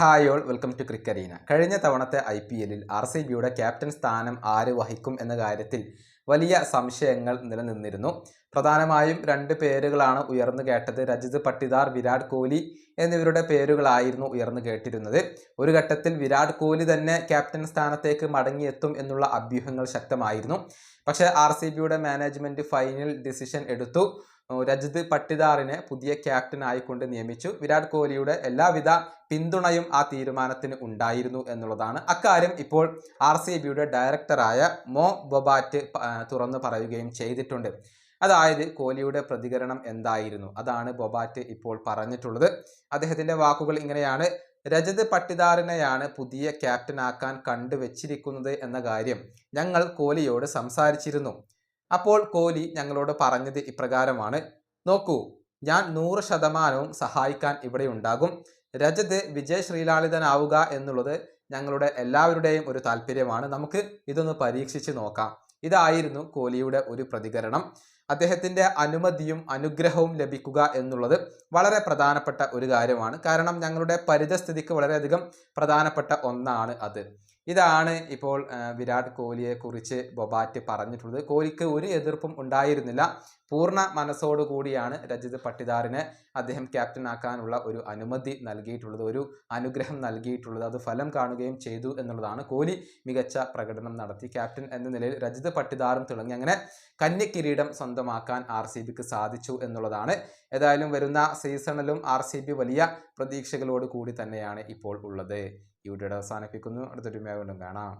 Hi all welcome to Cricarena കഴിഞ്ഞ തവണത്തെ I P എല്ലിൽ ആർ സി ബിയുടെ ക്യാപ്റ്റൻ സ്ഥാനം ആര് വഹിക്കും എന്ന കാര്യത്തിൽ വലിയ സംശയങ്ങൾ നിലനിന്നിരുന്നു. പ്രധാനമായും രണ്ട് പേരുകളാണ് ഉയർന്നു കേട്ടത്. രജിത് പട്ടിദാർ വിരാട് കോഹ്ലി എന്നിവരുടെ പേരുകളായിരുന്നു ഉയർന്നു കേട്ടിരുന്നത്. ഒരു ഘട്ടത്തിൽ വിരാട് കോഹ്ലി തന്നെ ക്യാപ്റ്റൻ സ്ഥാനത്തേക്ക് മടങ്ങിയെത്തും എന്നുള്ള അഭ്യൂഹങ്ങൾ ശക്തമായിരുന്നു. പക്ഷേ ആർ സി ബിയുടെ മാനേജ്മെന്റ് ഫൈനൽ ഡിസിഷൻ എടുത്തു. രജിത് പട്ടിദാറിനെ പുതിയ ക്യാപ്റ്റൻ ആയിക്കൊണ്ട് നിയമിച്ചു. വിരാട് കോഹ്ലിയുടെ എല്ലാവിധ പിന്തുണയും ആ തീരുമാനത്തിന് ഉണ്ടായിരുന്നു എന്നുള്ളതാണ് അക്കാര്യം. ഇപ്പോൾ ആർ സി ബിയുടെ ഡയറക്ടറായ മോ ബൊബാറ്റ് തുറന്നു പറയുകയും ചെയ്തിട്ടുണ്ട്. അതായത് കോഹ്ലിയുടെ പ്രതികരണം എന്തായിരുന്നു? അതാണ് ബൊബാറ്റ് ഇപ്പോൾ പറഞ്ഞിട്ടുള്ളത്. അദ്ദേഹത്തിന്റെ വാക്കുകൾ ഇങ്ങനെയാണ്. രജത് പട്ടിദാറിനെയാണ് പുതിയ ക്യാപ്റ്റനാക്കാൻ കണ്ടുവച്ചിരിക്കുന്നത് എന്ന കാര്യം ഞങ്ങൾ കോഹ്ലിയോട് സംസാരിച്ചിരുന്നു. അപ്പോൾ കോഹ്ലി ഞങ്ങളോട് പറഞ്ഞത് ഇപ്രകാരമാണ്. നോക്കൂ ഞാൻ നൂറ് ശതമാനവും സഹായിക്കാൻ ഇവിടെ ഉണ്ടാകും. രജത് വിജയ് ശ്രീലാളിതനാവുക എന്നുള്ളത് ഞങ്ങളുടെ എല്ലാവരുടെയും ഒരു താല്പര്യമാണ്. നമുക്ക് ഇതൊന്ന് പരീക്ഷിച്ച് നോക്കാം. ഇതായിരുന്നു കോഹ്ലിയുടെ ഒരു പ്രതികരണം. അദ്ദേഹത്തിന്റെ അനുമതിയും അനുഗ്രഹവും ലഭിക്കുക എന്നുള്ളത് വളരെ പ്രധാനപ്പെട്ട ഒരു കാര്യമാണ്. കാരണം ഞങ്ങളുടെ പരിതസ്ഥിതിക്ക് വളരെയധികം പ്രധാനപ്പെട്ട ഒന്നാണ് അത്. ഇതാണ് ഇപ്പോൾ വിരാട് കോഹ്ലിയെ കുറിച്ച് ബൊബാറ്റ് പറഞ്ഞിട്ടുള്ളത്. കോഹ്ലിക്ക് ഒരു എതിർപ്പും ഉണ്ടായിരുന്നില്ല. പൂർണ മനസ്സോടുകൂടിയാണ് രജിത് പട്ടിദാറിനെ അദ്ദേഹം ക്യാപ്റ്റൻ ആക്കാനുള്ള ഒരു അനുമതി നൽകിയിട്ടുള്ളത് ഒരു അനുഗ്രഹം നൽകിയിട്ടുള്ളത്. അത് ഫലം കാണുകയും ചെയ്തു എന്നുള്ളതാണ് കോഹ്ലി മികച്ച പ്രകടനം നടത്തി. ക്യാപ്റ്റൻ എന്ന നിലയിൽ രജിത് പട്ടിദാറും തിളങ്ങി. അങ്ങനെ കന്യക്കിരീടം സ്വന്തമാക്കാൻ ആർ സി ബിക്ക് സാധിച്ചു എന്നുള്ളതാണ്. ഏതായാലും വരുന്ന സീസണിലും ആർ സി ബി വലിയ പ്രതീക്ഷകളോട് കൂടി തന്നെയാണ് ഇപ്പോൾ ഉള്ളത്. ഈ അവസാനിപ്പിക്കുന്നു. അടുത്തൊരു செலவிடுங்க ஆனால்